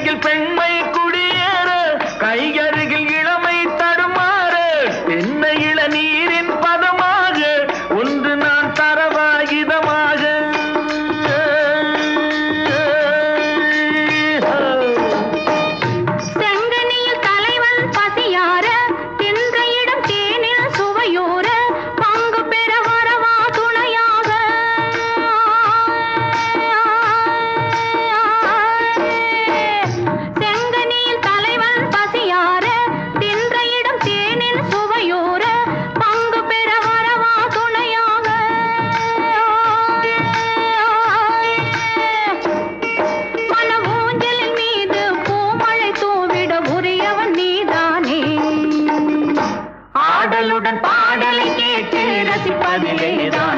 கையருகில் பெண்மை குடியேற கையருகில் இளமை தடுமாற பெண்ணை இளநீரின் பதமாக ஒன்று நான் தர பாடலுடன் பாடலை கேட்டு ரசிப்பதிலேதான்.